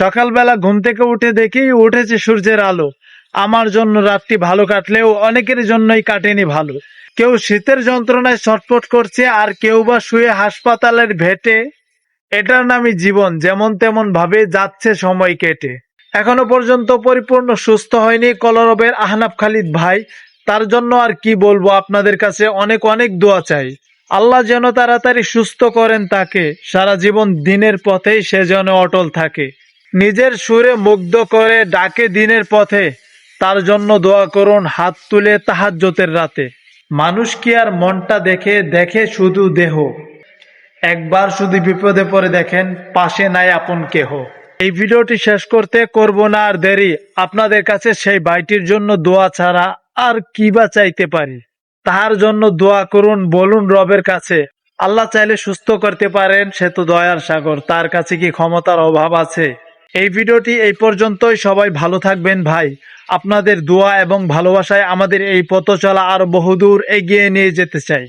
সকালবেলা ঘুম থেকে উঠে দেখি উঠেছে সূর্যের আলো। আমার জন্য রাতটি ভালো কাটলেও অনেকের জন্যই কাটেনি ভালো। কেউ শীতের যন্ত্রণায় ছটফট করছে আর কেউ বা শুয়ে হাসপাতালের ভেটে। এটার নামই জীবন, যেমন তেমন ভাবে যাচ্ছে সময় কেটে। এখনও পর্যন্ত পরিপূর্ণ, সুস্থ হয়নি কলরবের আহনাফ খালিদ ভাই। তার জন্য আর কি বলব আপনাদের কাছে অনেক অনেক দোয়া চাই। আল্লাহ যেন তাড়াতাড়ি সুস্থ করেন তাকে। সারা জীবন দিনের পথেই সে যেন অটল থাকে। নিজের সুরে মুগ্ধ করে ডাকে দিনের পথে, তার জন্য দোয়া করুন হাত তুলে তাহাজ্জতের রাতে। মানুষ কি আর মনটা দেখে দেখে শুধু দেহ? একবার শুধু বিপদে পড়ে দেখেন, পাশে নাই আপন কেহ। এই ভিডিওটি শেষ করতে করব না আর দেরি। আপনাদের কাছে সেই ভাইটির জন্য দোয়া ছাড়া আর কি বা চাইতে পারি? তাহার জন্য দোয়া করুন, বলুন রবের কাছে, আল্লাহ চাইলে সুস্থ করতে পারেন, সে তো দয়ার সাগর, তার কাছে কি ক্ষমতার অভাব আছে? এই ভিডিওটি এই পর্যন্তই। সবাই ভালো থাকবেন ভাই। আপনাদের দোয়া এবং ভালোবাসায় আমাদের এই পথ চলা আরও বহুদূর এগিয়ে নিয়ে যেতে চাই।